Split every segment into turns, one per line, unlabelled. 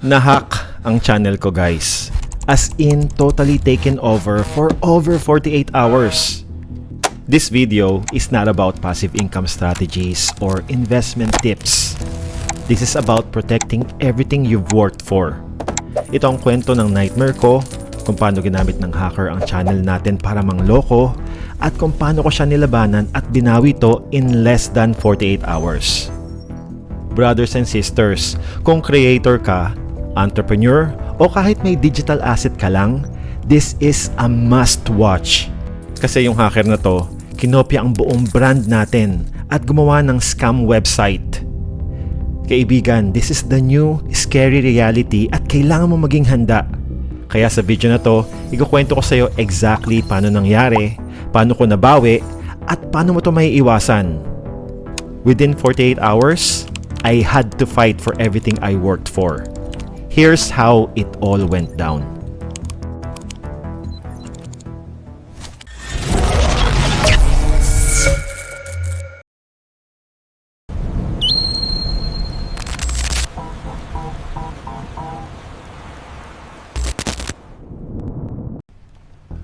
Nahack ang channel ko guys. As in, totally taken over for over 48 hours. This video is not about passive income strategies or investment tips. This is about protecting everything you've worked for. Ito ang kwento ng nightmare ko, kung paano ginamit ng hacker ang channel natin para mangloko, at kung paano ko siya nilabanan at binawi to in less than 48 hours. Brothers and sisters, kung creator ka, entrepreneur, o kahit may digital asset ka lang, this is a must watch. Kasi yung hacker na to, kinopya ang buong brand natin at gumawa ng scam website. Kaibigan, this is the new scary reality at kailangan mo maging handa. Kaya sa video na to, ikukwento ko sa iyo exactly paano nangyari, paano ko nabawi, at paano mo to maiiwasan. Within 48 hours, I had to fight for everything I worked for. Here's how it all went down.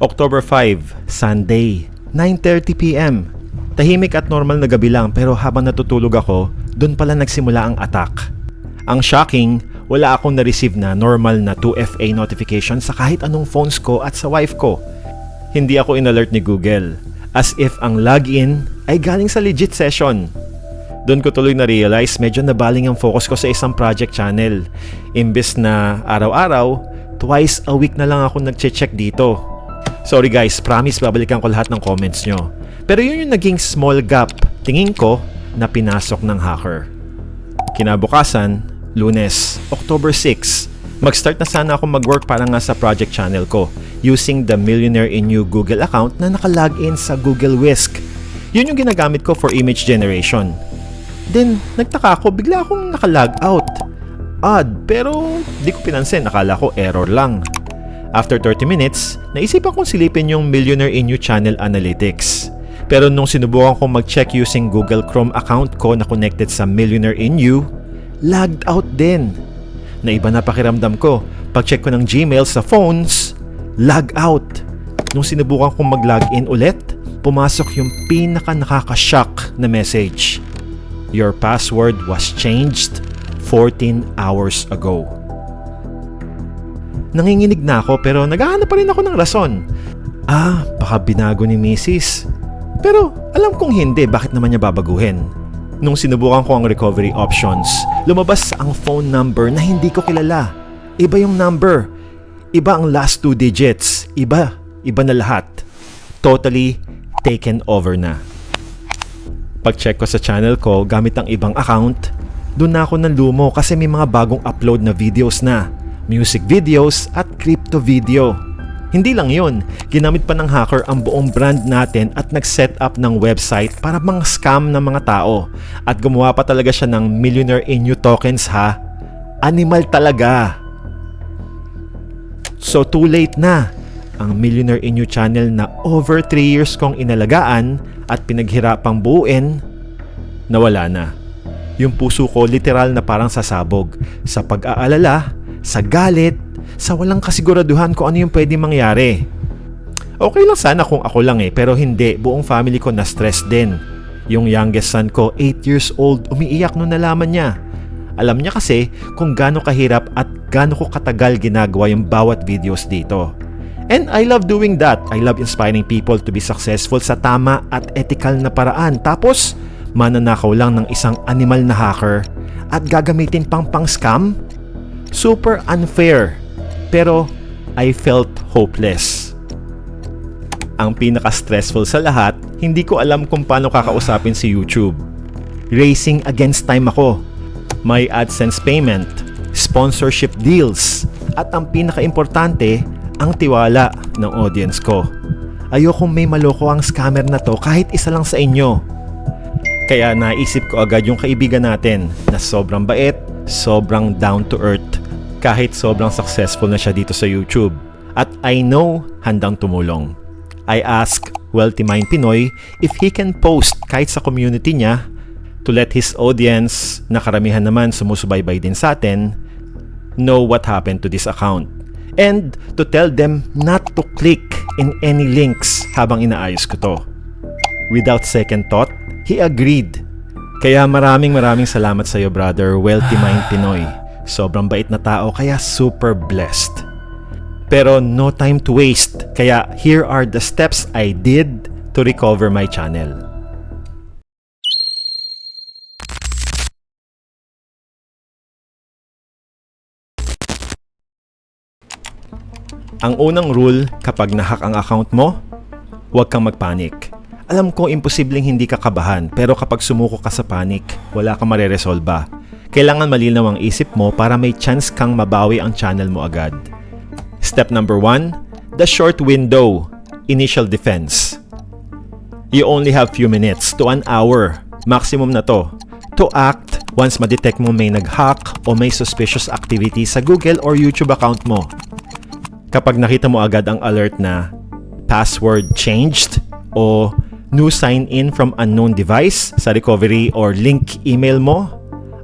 October 5, Sunday, 9.30pm. Tahimik at normal na gabi lang pero habang natutulog ako, doon pala nagsimula ang attack. Ang shocking, wala akong na-receive na normal na 2FA notification sa kahit anong phones ko at sa wife ko. Hindi ako in-alert ni Google, as if ang login ay galing sa legit session. Doon ko tuloy na-realize medyo nabaling ang focus ko sa isang project channel. Imbes na araw-araw, twice a week na lang ako nagche-check dito. Sorry guys, promise babalikan ko lahat ng comments nyo. Pero yun yung naging small gap, tingin ko, na pinasok ng hacker. Kinabukasan, lunes, October 6, mag-start na sana ako mag-work para nga sa project channel ko using the Millionaire in You Google account na nakalagin sa Google Whisk. Yun yung ginagamit ko for image generation. Then, nagtaka ako, bigla akong nakalag out. Odd, pero di ko pinansin, nakala ko error lang. After 30 minutes, naisipan kong silipin yung Millionaire in You Channel Analytics. Pero nung sinubukan kong mag-check using Google Chrome account ko na connected sa Millionaire in You, lagged out din. Na iba na pakiramdam ko. Pag-check ko ng Gmail sa phones, lag out. Nung sinubukan kong mag-login ulit, pumasok yung pinaka nakaka-shock na message. Your password was changed 14 hours ago. Nanginginig na ako pero naghahanap pa rin ako ng rason. Ah, baka binago ni Mrs. Pero alam kong hindi, bakit naman niya babaguhin? Nung sinubukan ko ang recovery options, lumabas ang phone number na hindi ko kilala. Iba yung number. Iba ang last two digits. Iba. Iba na lahat. Totally taken over na. Pag-check ko sa channel ko gamit ang ibang account, doon na ako lumo kasi may mga bagong upload na videos na. Music videos at crypto video. Hindi lang yon, ginamit pa ng hacker ang buong brand natin at nag-set up ng website para mga scam ng mga tao. At gumawa pa talaga siya ng Millionaire in You tokens ha. Animal talaga. So too late na. Ang Millionaire in You channel na over 3 years kong inalagaan at pinaghirapang buuin, nawala na. Yung puso ko literal na parang sasabog sa pag-aalala, sa galit, sa walang kasiguraduhan kung ano yung pwede mangyari. Okay lang sana kung ako lang eh, pero hindi. Buong family ko na-stress din. Yung youngest son ko, 8 years old, umiiyak nung nalaman niya. Alam niya kasi kung gaano kahirap at gaano ko katagal ginagawa yung bawat videos dito. And I love doing that. I love inspiring people to be successful sa tama at ethical na paraan. Tapos, mananakaw lang ng isang animal na hacker at gagamitin pang pang-scam? Super unfair. Pero I felt hopeless. Ang pinaka-stressful sa lahat, hindi ko alam kung paano kakausapin si YouTube. Racing against time ako. May AdSense payment, sponsorship deals, at ang pinaka-importante, ang tiwala ng audience ko. Ayokong may maloko ang scammer na to kahit isa lang sa inyo. Kaya naisip ko agad yung kaibigan natin na sobrang bait, sobrang down to earth, kahit sobrang successful na siya dito sa YouTube. At I know handang tumulong. I ask Wealthy Mind Pinoy if he can post kahit sa community niya to let his audience, na karamihan naman sumusubaybay din sa atin, know what happened to this account and to tell them not to click in any links habang inaayos ko to. Without second thought, he agreed. Kaya maraming maraming salamat sa iyo brother, Wealthy Mind Pinoy. Sobrang bait na tao kaya super blessed. Pero no time to waste, kaya here are the steps I did to recover my channel. Ang unang rule kapag nahack ang account mo, huwag kang magpanik. Alam ko imposibleng hindi ka kabahan pero kapag sumuko ka sa panic, wala kang mareresolba. Kailangan malinaw ang isip mo para may chance kang mabawi ang channel mo agad. Step number 1, the short window, initial defense. You only have few minutes to an hour, maximum na to, to act once ma-detect mo may nag-hack o may suspicious activity sa Google or YouTube account mo. Kapag nakita mo agad ang alert na password changed o new sign in from unknown device sa recovery or link email mo,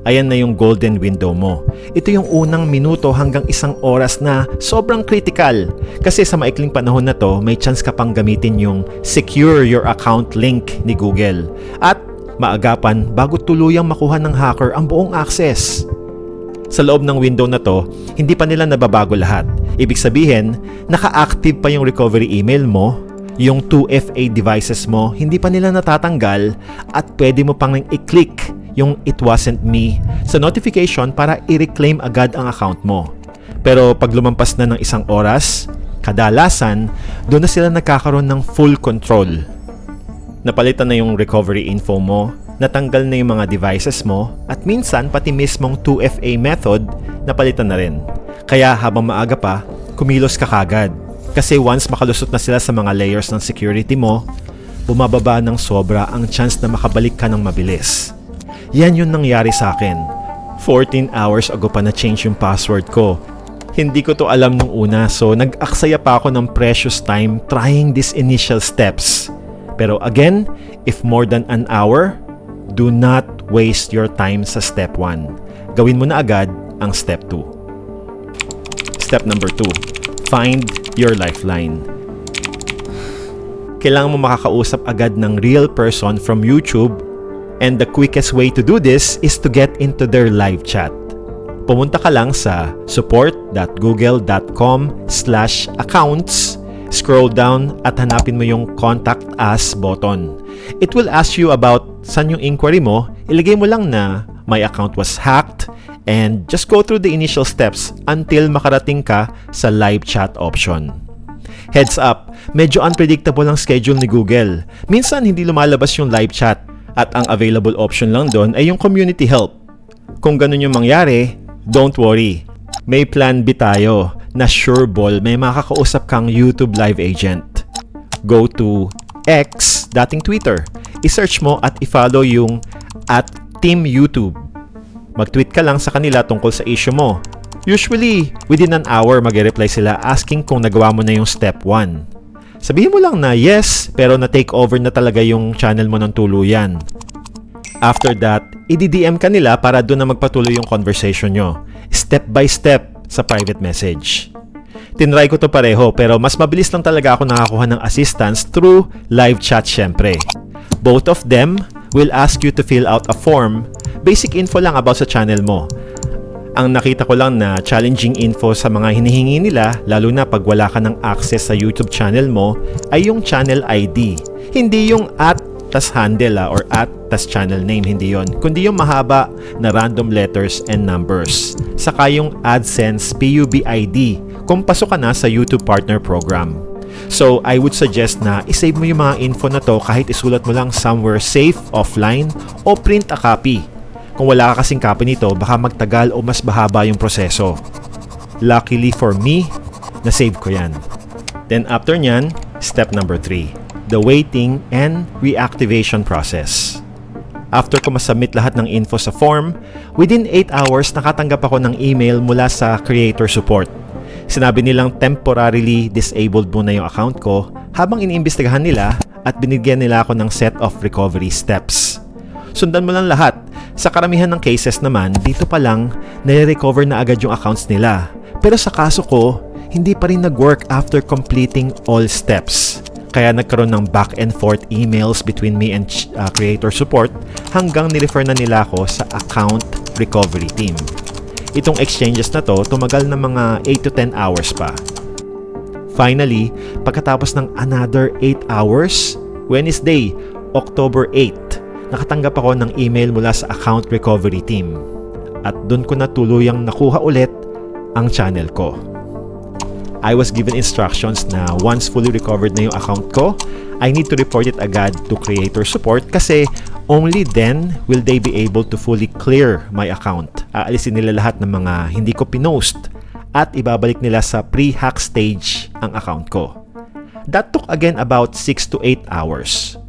ayan na yung golden window mo. Ito yung unang minuto hanggang isang oras na sobrang critical. Kasi sa maikling panahon na to, may chance ka pang gamitin yung secure your account link ni Google. At maagapan bago tuluyang makuha ng hacker ang buong access. Sa loob ng window na to, hindi pa nila nababago lahat. Ibig sabihin, naka-active pa yung recovery email mo, yung 2FA devices mo, hindi pa nila natatanggal at pwede mo pang i-click yung it wasn't me sa notification para i-reclaim agad ang account mo. Pero pag lumampas na ng isang oras, kadalasan, doon na sila nagkakaroon ng full control. Napalitan na yung recovery info mo, natanggal na yung mga devices mo, at minsan pati mismong 2FA method, napalitan na rin. Kaya habang maaga pa, kumilos ka kagad. Kasi once makalusot na sila sa mga layers ng security mo, bumababa ng sobra ang chance na makabalik ka ng mabilis. Yan yung nangyari sa akin. 14 hours ago pa na-change yung password ko. Hindi ko to alam nung una so nag-aksaya pa ako ng precious time trying these initial steps. Pero again, if more than an hour, do not waste your time sa step 1. Gawin mo na agad ang step 2. Step number 2. Find your lifeline. Kailangan mo makakausap agad ng real person from YouTube and the quickest way to do this is to get into their live chat. Pumunta ka lang sa support.google.com slash accounts scroll down at hanapin mo yung Contact Us button. It will ask you about saan yung inquiry mo, ilagay mo lang na my account was hacked and just go through the initial steps until makarating ka sa live chat option. Heads up, medyo unpredictable ang schedule ni Google. Minsan hindi lumalabas yung live chat at ang available option lang doon ay yung community help. Kung ganun yung mangyari, don't worry. May plan B tayo na sure ball may makakausap kang YouTube live agent. Go to X, dating Twitter. I-search mo at i-follow yung at Team YouTube. Mag-tweet ka lang sa kanila tungkol sa issue mo. Usually, within an hour mag-reply sila asking kung nagawa mo na yung step 1. Sabihin mo lang na yes, pero na-take over na talaga yung channel mo ng tuluyan. After that, i-DM ka nila para doon na magpatuloy yung conversation nyo. Step by step sa private message. Tinry ko to pareho pero mas mabilis lang talaga ako nakakuha ng assistance through live chat syempre. Both of them will ask you to fill out a form. Basic info lang about sa channel mo. Ang nakita ko lang na challenging info sa mga hinihingi nila, lalo na pag wala ka ng access sa YouTube channel mo, ay yung channel ID. Hindi yung at tas handle ah, or at tas channel name, hindi yon Kundi yung mahaba na random letters and numbers. Saka yung AdSense PUB ID kung pasok ka na sa YouTube Partner Program. So, I would suggest na isave mo yung mga info na to kahit isulat mo lang somewhere safe, offline, o print a copy. Kung wala ka kasing copy nito, baka magtagal o mas bahaba yung proseso. Luckily for me, na-save ko yan. Then after nyan, step number 3 the waiting and reactivation process. After ko masubmit lahat ng info sa form, within 8 hours nakatanggap ako ng email mula sa creator support. Sinabi nilang temporarily disabled muna yung account ko habang iniimbestigahan nila at binigyan nila ako ng set of recovery steps. Sundan mo lang lahat. Sa karamihan ng cases naman, dito pa lang, nare-recover na agad yung accounts nila. Pero sa kaso ko, hindi pa rin nag-work after completing all steps. Kaya nagkaroon ng back and forth emails between me and uh, creator support hanggang nirefer na nila ako sa account recovery team. Itong exchanges na to tumagal ng mga 8 to 10 hours pa. Finally, pagkatapos ng another 8 hours, Wednesday, October 8, nakatanggap ako ng email mula sa account recovery team. At doon ko na tuluyang nakuha ulit ang channel ko. I was given instructions na once fully recovered na yung account ko, I need to report it agad to creator support kasi only then will they be able to fully clear my account. Aalisin nila lahat ng mga hindi ko pinost at ibabalik nila sa pre-hack stage ang account ko. That took again about 6 to 8 hours.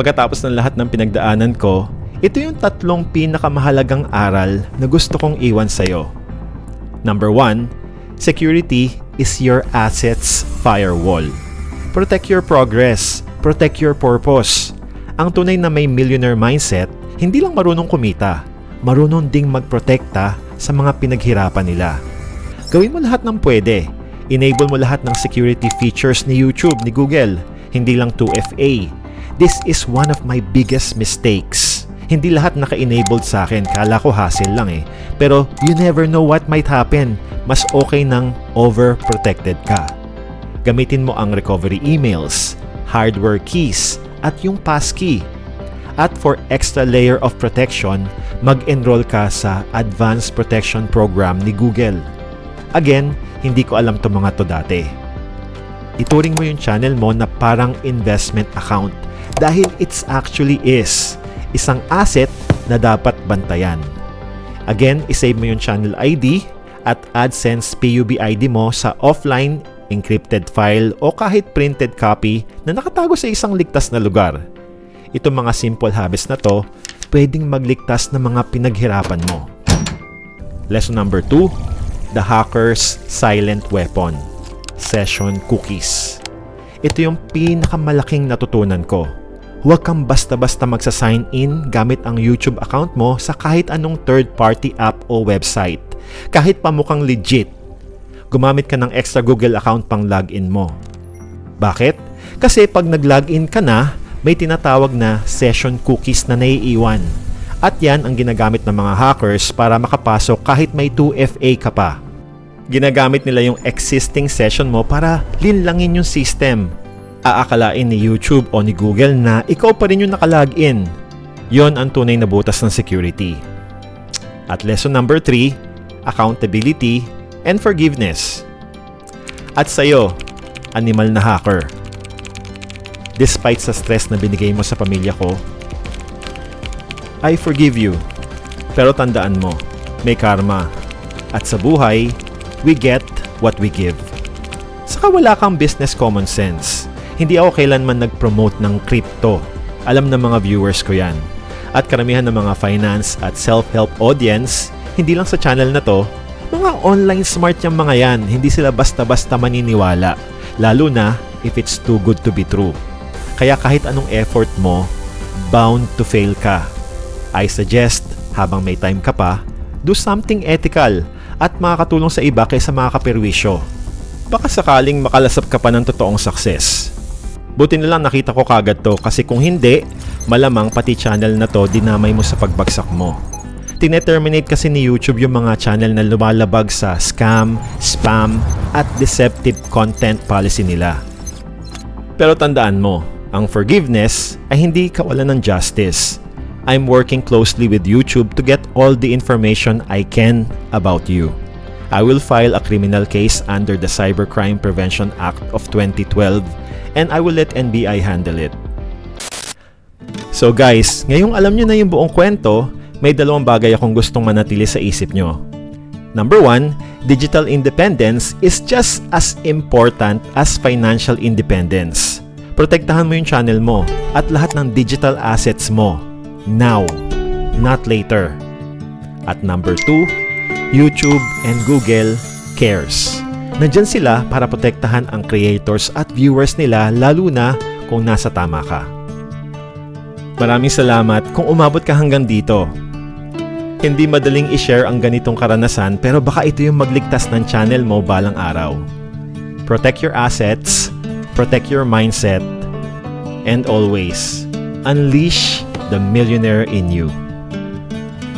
Pagkatapos ng lahat ng pinagdaanan ko, ito yung tatlong pinakamahalagang aral na gusto kong iwan sa'yo. Number 1, security is your assets firewall. Protect your progress, protect your purpose. Ang tunay na may millionaire mindset, hindi lang marunong kumita, marunong ding magprotekta sa mga pinaghirapan nila. Gawin mo lahat ng pwede. Enable mo lahat ng security features ni YouTube, ni Google, hindi lang 2FA. This is one of my biggest mistakes. Hindi lahat naka-enabled sa akin, kala ko hassle lang eh. Pero you never know what might happen. Mas okay nang overprotected ka. Gamitin mo ang recovery emails, hardware keys, at yung passkey. At for extra layer of protection, mag-enroll ka sa Advanced Protection Program ni Google. Again, hindi ko alam to mga to dati. Ituring mo yung channel mo na parang investment account dahil it's actually is isang asset na dapat bantayan. Again, isave mo yung channel ID at AdSense PUB ID mo sa offline encrypted file o kahit printed copy na nakatago sa isang ligtas na lugar. Itong mga simple habits na to, pwedeng magligtas ng mga pinaghirapan mo. Lesson number 2, The Hacker's Silent Weapon, Session Cookies. Ito yung pinakamalaking natutunan ko. Huwag kang basta-basta magsa-sign in gamit ang YouTube account mo sa kahit anong third-party app o website. Kahit pa mukhang legit, gumamit ka ng extra Google account pang login mo. Bakit? Kasi pag nag-login ka na, may tinatawag na session cookies na naiiwan. At yan ang ginagamit ng mga hackers para makapasok kahit may 2FA ka pa. Ginagamit nila yung existing session mo para linlangin yung system. Aakalain ni YouTube o ni Google na ikaw pa rin yung nakalagin. Yon ang tunay na butas ng security. At lesson number 3, accountability and forgiveness. At sa'yo, animal na hacker. Despite sa stress na binigay mo sa pamilya ko, I forgive you. Pero tandaan mo, may karma. At sa buhay, we get what we give. Saka wala kang business common sense. Hindi ako kailanman nag-promote ng crypto. Alam ng mga viewers ko yan. At karamihan ng mga finance at self-help audience, hindi lang sa channel na to, mga online smart yung mga yan, hindi sila basta-basta maniniwala. Lalo na if it's too good to be true. Kaya kahit anong effort mo, bound to fail ka. I suggest, habang may time ka pa, do something ethical at makakatulong sa iba kaysa makakaperwisyo. Baka sakaling makalasap ka pa ng totoong success. Buti na lang nakita ko kagad to kasi kung hindi, malamang pati channel na to dinamay mo sa pagbagsak mo. Tineterminate kasi ni YouTube yung mga channel na lumalabag sa scam, spam, at deceptive content policy nila. Pero tandaan mo, ang forgiveness ay hindi kawalan ng justice. I'm working closely with YouTube to get all the information I can about you. I will file a criminal case under the Cybercrime Prevention Act of 2012 and I will let NBI handle it. So guys, ngayong alam nyo na yung buong kwento, may dalawang bagay akong gustong manatili sa isip nyo. Number one, digital independence is just as important as financial independence. Protektahan mo yung channel mo at lahat ng digital assets mo. Now, not later. At number two, YouTube and Google cares. Nandyan sila para protektahan ang creators at viewers nila lalo na kung nasa tama ka. Maraming salamat kung umabot ka hanggang dito. Hindi madaling i-share ang ganitong karanasan pero baka ito yung magligtas ng channel mo balang araw. Protect your assets, protect your mindset, and always unleash the millionaire in you.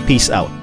Peace out.